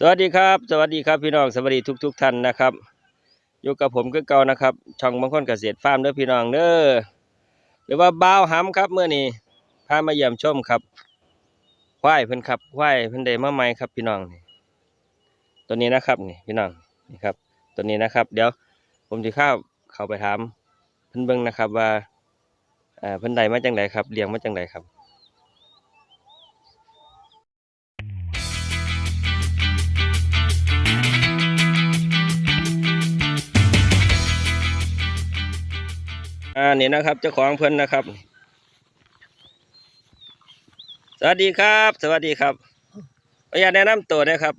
สวัสดีครับ สวัสดีครับพี่น้องสวัสดีทุกทุกๆท่านนะครับอยู่กับผมก็เก่านะครับ ช่องบางคนเกษตรฟาร์มเด้อพี่น้องเด้อหรือว่าบ้าวหำครับเมื่อนี้พามาเยี่ยมชมครับควายเพิ่นครับควายเพิ่นได้มาใหม่ครับพี่น้องนี่ตัวนี้นะครับนี่พี่น้องนี่ครับ ตัวนี้นะครับ เดี๋ยวผมจะเข้าเข้าไปถามเพิ่นเบิ่งนะครับว่าเอ่อเพิ่นได้มาจังไดครับเลี้ยงมาจังไดครับ อ่านี่นะครับเจ้าของเพิ่นนะครับ สวัสดีครับ สวัสดีครับขออนุญาตแนะนำตัวนะครับ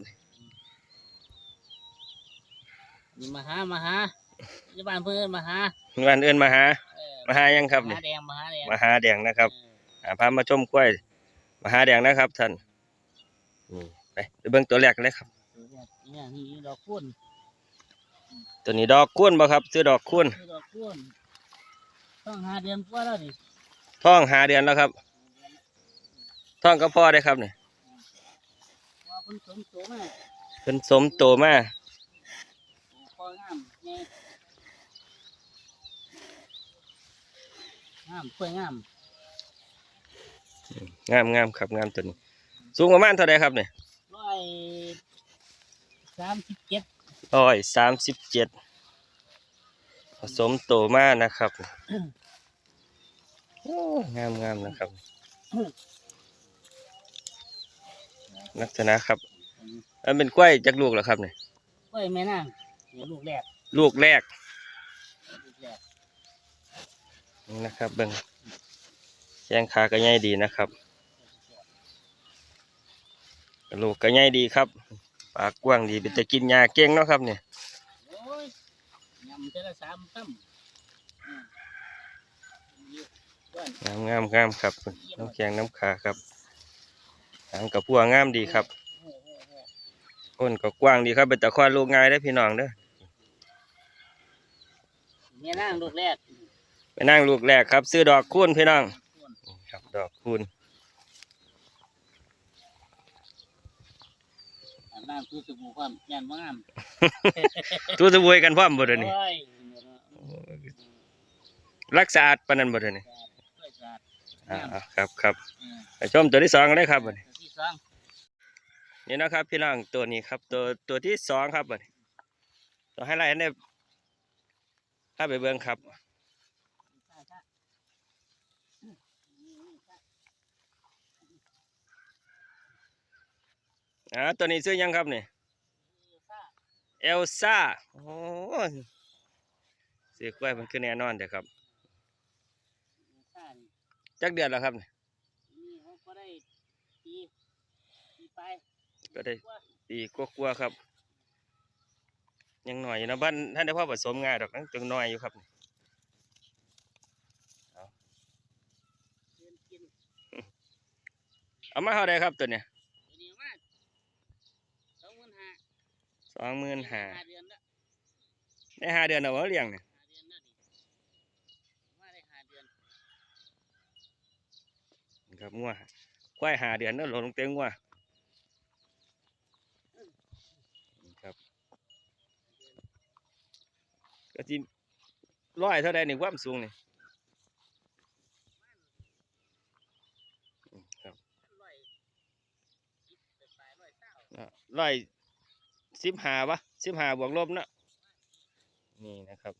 นี่มาหามาหาที่บ้านเพื่อนมาหาวันเอื่นมาหาเออมาหายังครับมานี่หาแดงมาหาแดงมาหาแดงนะครับเอออ่าพามาชมกล้วยมาหาแดงนะครับ ท่านนี่ไปไปเบิ่งตัวแรกเลยครับเนี่ยนี่ดอกคุ้นตัวนี้ดอกคุ้นบ่ครับ ซื้อดอกคุ้นนี่ดอกคุ้น ต้องหาเดือนกว่าแล้วนี่ท้องหาเดือนแล้วครับ ท้องก็พ่อได้ครับนี่ว่าเพิ่นสมตัวมาเพิ่นสมโตมาพองามไงงามกล้วยงามงามงามครับงามตัวนี้ สูงประมาณเท่าใดครับนี่ร้อยสามสิบเจ็ดร้อยสามสิบเจ็ด ผสมโตมานะครับโอ้งามงามนะครับ ลักษณะครับ อันเป็นกล้วยจากลูกเหรอครับเนี่ยกล้วยแม่นางเดี๋ยวลูกแรกลูกแรก ลูกแรกนี่นะครับเบิ้งแข้งขาก็ใหญ่ดีนะครับลูกก็ใหญ่ดีครับ ปากกว้างดีเป็นจะกินยาเก่งเนาะครับเนี่ยโอ้ยยำเท่าละสามตั้มอืมนี่ก้อนงามงามงามครับ น้ำแข็งน้ำขาครับหางกับพัวงามดีครับโอ้โหโอ้โหอ้นก็กว้างดีครับเป็นตะคว้าลูกง่ายได้อพี่น้องเด้อแม่นางลูกแรกไปนั่งลูกแรกครับ ซื้อดอกคูณพี่น้องครับดอกคูณอาบน้ำคือสบู่ความยันว่างามตู้สบวยกันพร้อมบ่เด้อนี่โอ้ยรักษาอาดปานนั้นบ่เด้อนี่กล้วยสาดอ่าครับครับเออไปชมตัวที่สองกันเลยครับบัดนี้ตัวที่สองนี่นะครับ พี่น้องตัวนี้ครับ ตัวตัวที่สองครับบัดนี้ตัวให้ไล่เนี่ยถ้าไปเบิ่งครับอ่าตัวนี้ซื้อยังครับนี่ เอลซ่า โอ้ซื้อกล้วยมันคือแน่นอนเด้อครับ จักเดือนแล้วครับ นี่นี่เขาก็ได้ปีปีไปก็ได้ปีกว่าๆครับ ยังหน่อยอยู่นะบ้านท่านได้พ่อผสมง่ายดอกนั่งจังน้อยอยู่ครับเดือนกินเอามาเท่าไดครับตัวเนี้ย ตัวนี้มาสองหมื่นห้า ส องหมื่นห้าเดือนละในห้าเดือนเอาไว้เลี้ยงเนี่ยห้าเดือนละดิมาได้ห้าเดือนครับงัวควายห้าเดือนเนั่นหลงเต็งงัวครับก็ที่ร้อยเท่าใดนี่ความสูงนี่ครับร้อย สิบหาวะสิบหาบวกลบเนาะนี่นะครับ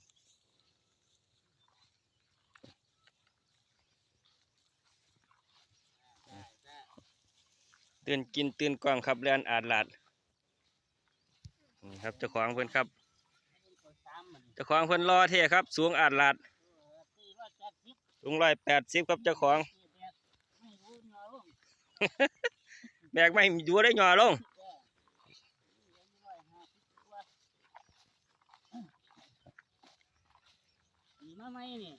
ตื่นกินตื่นกวางครับเรียนอาดลาดนี่ครับเจ้าของเพิ่อนครับเจ้าของเพิ่อนรอเท่ครับ สูงอาดลาดสูงร้อยแปดสิบครับเจ้าของแปดไม่รู้เนาะลูกแบกไม่ดูได้หย่อลง ดีมา ไหมนี่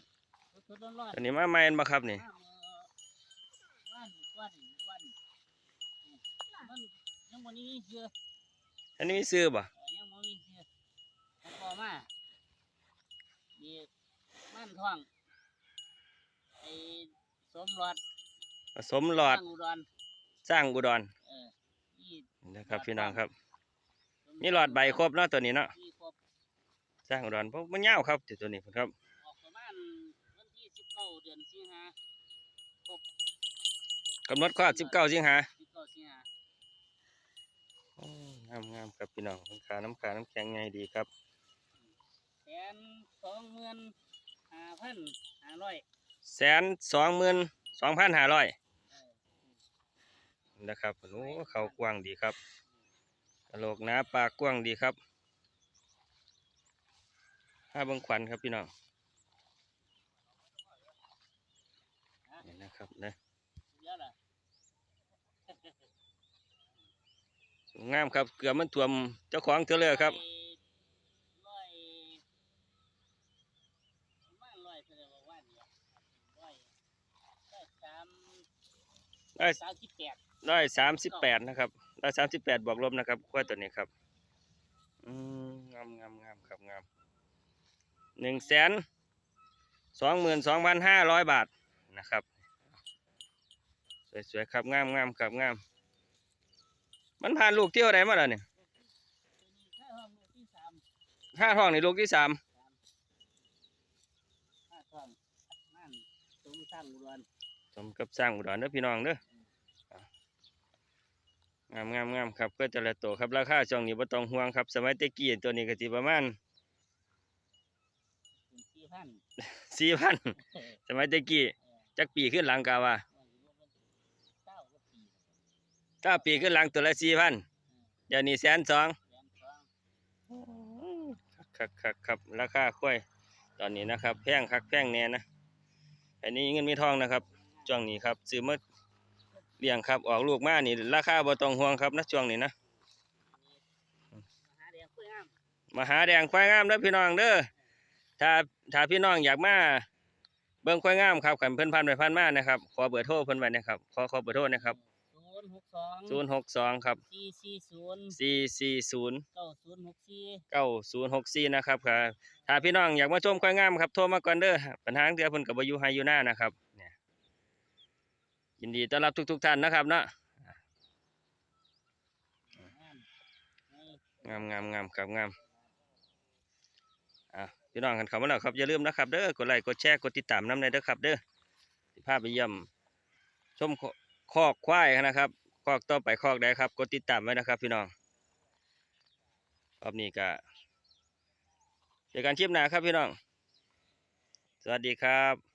สดๆร้อนตอนนี้มาใหม่มาครับนี่ๆวันวันวันมันยังวันนี้เชื่ออันนี้มีซื้อบ่ยังวันนี้เชื่อแล้วก็มาดีมันท้องไอ้สมรอดผสมหลอดตั้งอุดรสร้างอุดรเออนี่นะครับพี่น้องครับมีหลอดใบครบเนาะตัวนี้เนาะ มีครบสร้างอุดรเพราะมันยาวครับตัวนี้ครับ ออกประมาณวันที่สิบ เก้าเดือนสิงหาครบกำหนดคลอด19สิงหาสิบเก้าสิงหาโอ้งามงามครับพี่น้องขาน้ำขาน้ำแข็งไงดีครับแสนสองหมื่นห้าพันห้าร้อยแสนสองหมื่นสองพันห้าร้อยเออนะครับโอ้เขากว้างดีครับกระโหลกหนาปากกว้างดีครับห้าเบังควันครับพี่น้อง นี่นะครับนะเดี๋ยวล่ะงามครับ เกือบมันท่วมเจ้าของเธอเลยครับร้อยประมาณร้อยเท่าไหร่ว่าวันเนี่ยร้อยร้อยสามร้อยสามสิบแปดร้อยสามสิบแปดนะครับร้อยสามสิบแปดบวกลบนะครับขั้วตัวนี้ครับอืมงามงามงามครับงามหนึ่งแสนสองหมื่นสองพันห้าร้อยบาทนะครับ สวยๆครับงามงามครับงาม มันผ่านลูกเที่ยวไหนมาแล้วเนี่ยตัวนี้ค่าห้องลูกที่สามห้าท้องในลูกที่สามค่าห้องนั่นตรงสร้างอุดรสมกับสร้างอุดรเด้อพี่น้องเด้ออะงามงามงามครับก็แต่ละตัวครับราคาช่วงนี้บ่ต้องห่วงครับ สมัยตะกี้ตัวนี้ก็สิประมาณถึงสี่พันสี่พันเออสมัยตะกี้จักปีขึ้นหลังกาว่าเก้าก็ปี เก้าปีขึ้นหลังตัวละสี่พันเดี๋ยวนี้แสนสองแสนสองครับครับครับราคาค่อยตอนนี้นะครับ แพงคักแพงแน่นะอันนี้เงินมีทองนะครับช่วงนี้ครับซื้อมาเลี้ยงครับออกลูกมานี่ราคาบ่ต้องห่วงครับนะช่วงนี้นะมหาแดงคุยงามมาหาแดงควายงามเด้อพี่น้องเด้อถ้าถ้าพี่น้องอยากมาเบิ่งควายงามครับขันเพิ่นพันไปพันมานะครับขอเบอร์โทรเพิ่นไว้นะครับขอขอเบอร์โทรนะครับ ศูนย์หกสอง062ครับสี่สี่ศูนย์440เก้าศูนย์หกสี่เก้าศูนย์หกสี่นะครับค่ะถ้าพี่น้องอยากมาชมควายงามครับโทรมาก่อนเด้อปัญหาเดือเพิ่นกับบอยู่ไฮอยู่หน้านะครับเนี่ยยินดีต้อนรับทุกๆท่านนะครับเนาะงามนี่งามงามงามครับงามอะพี่น้องกันเข้ามาแล้วครับอย่าลืมนะครับเด้อกดไลค์กดแชร์กดติดตามน้ำในเด้อครับเด้อที่พาไปเยี่ยมชม คอกควายนะครับคอกต่อไปคอกได้ครับกดติดตามไว้นะครับ พี่น้องรอบนี้ก็เจอกันคลิปหน้าครับพี่น้อง สวัสดีครับ